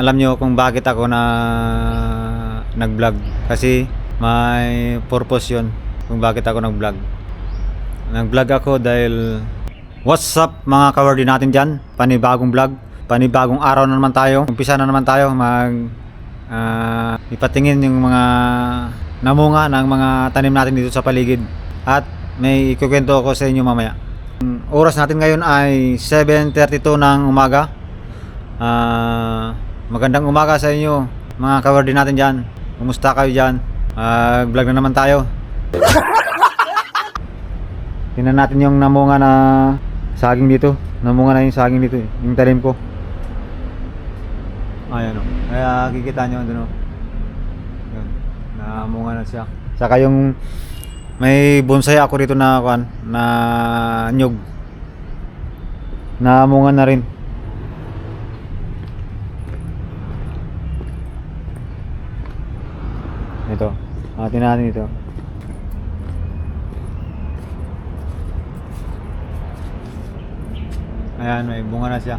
alam nyo kung bakit ako na nag-vlog. Kasi may purpose yun kung bakit ako nag-vlog. Nag-vlog ako dahil What's up mga kawardi natin dyan? Panibagong vlog. Panibagong araw na naman tayo. Umpisa na naman tayo mag ah, ipatingin yung mga namunga ng mga tanim natin dito sa paligid. At may ikukwento ako sa inyo mamaya. Oras natin ngayon ay 7.32 ng umaga. Ah, magandang umaga sa inyo mga kawardi natin dyan. Kumusta kayo dyan? Ah, vlog na naman tayo. Tingnan natin yung namunga na saging dito. Namunga na yung saging dito, eh, yung talim ko. Ayan o. Kaya kikita nyo doon o. Yun. Namunga na siya. Saka yung may bonsai ako dito na kuan na nyug. Namunga na rin. Ito. Atin natin ito. Ayan, may bunga na siya.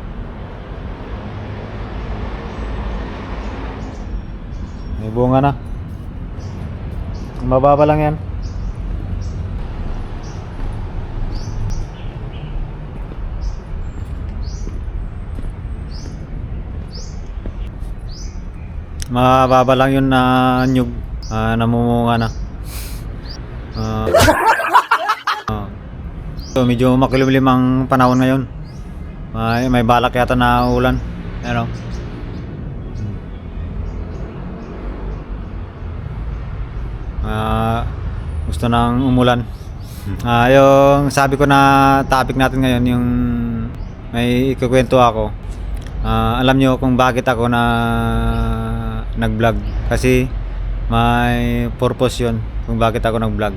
May bunga na. Mababa lang yan. Mababa lang yun na nyug. Ah, namumunga na. Ah. Ah. So, medyo makulimlim ang panahon ngayon. May, may balak yata na ulan. Ano? Ah, gusto nang umulan. Ah, yung sabi ko na topic natin ngayon yung may ikukwento ako. Ah, alam nyo kung bakit ako na nag-vlog kasi may purpose yun kung bakit ako nag-vlog.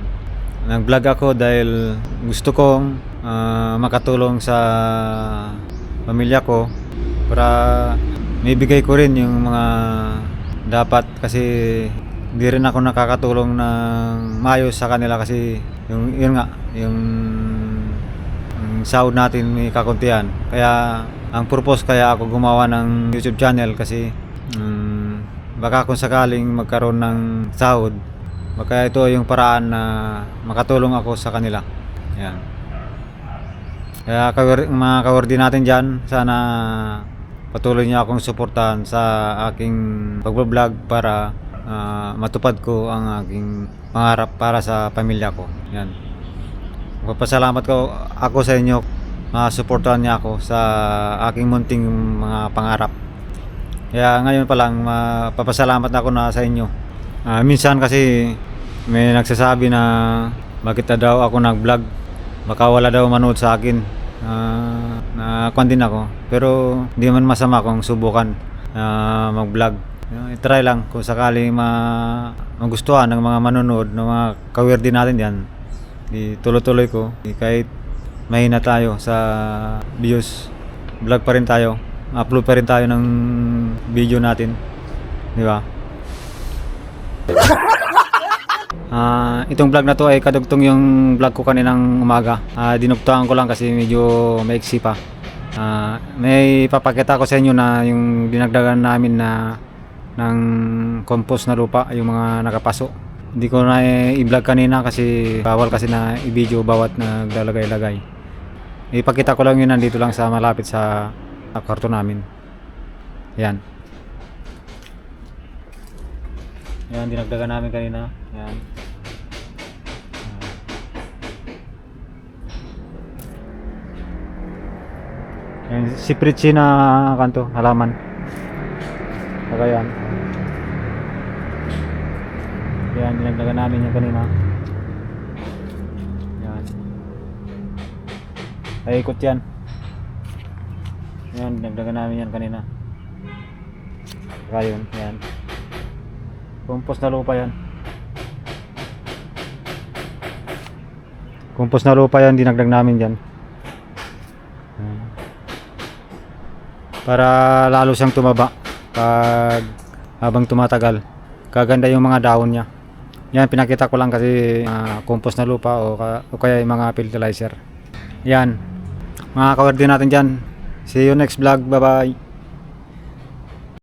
Nag-vlog ako dahil gusto kong ah, makatulong sa pamilya ko para maibigay ko rin yung mga dapat kasi hindi rin ako nakakatulong ng maayos sa kanila kasi yung yun nga yung, yung sahod natin may kakuntihan kaya ang purpose kaya ako gumawa ng YouTube channel kasi mm, baka kung sakaling magkaroon ng sahod baka ito yung paraan na makatulong ako sa kanila yan kaya mga kawardi natin dyan, sana patuloy niyo akong suportahan sa aking pagbablog para ah, matupad ko ang aking pangarap para sa pamilya ko. Yan. Magpapasalamat ko ako sa inyo, masuportahan niya ako sa aking munting mga pangarap. Kaya ngayon pa lang, mapapasalamat ako na sa inyo. Ah, minsan kasi may nagsasabi na bakit na daw ako nag-vlog? Baka wala daw manood sa akin. Uh, na kwan din ako. Pero hindi man masama kung subukan ah, mag-vlog. Uh, try lang kung sakali ma magustuhan ng mga manonood ng mga kawirdi natin yan tuloy-tuloy ko. Kahit mahina tayo sa views vlog pa rin tayo upload pa rin tayo ng video natin di ba Ah, itong vlog na to ay kadugtong yung vlog ko kaninang umaga. Ah, dinugtungan ko lang kasi medyo maiksi pa. Ah, may papakita ko sa inyo na yung dinagdagan namin na ng compost na lupa, yung mga nakapaso. Hindi ko na i-vlog kanina kasi bawal kasi na i-video bawat naglalagay-lagay. Ipakita ko lang yun nandito lang sa malapit sa kwarto namin. Yan. Yan, dinagdagan namin kanina. Yan. Yan, si Pritchie na kanto, halaman. Saka yan. Yan, dinagdagan namin yan kanina. Yan. Ay, ikot yan. Yan, dinagdagan namin yan kanina. Saka yan. Compost na lupa yan. Compost na lupa yan, dinagdag namin dyan. Para lalo siyang tumaba pag habang tumatagal. Kaganda yung mga dahon niya. Yan, pinakita ko lang kasi ah, compost na lupa o, o kaya yung mga fertilizer. Yan. Mga kawardi natin dyan. See you next vlog. Bye-bye.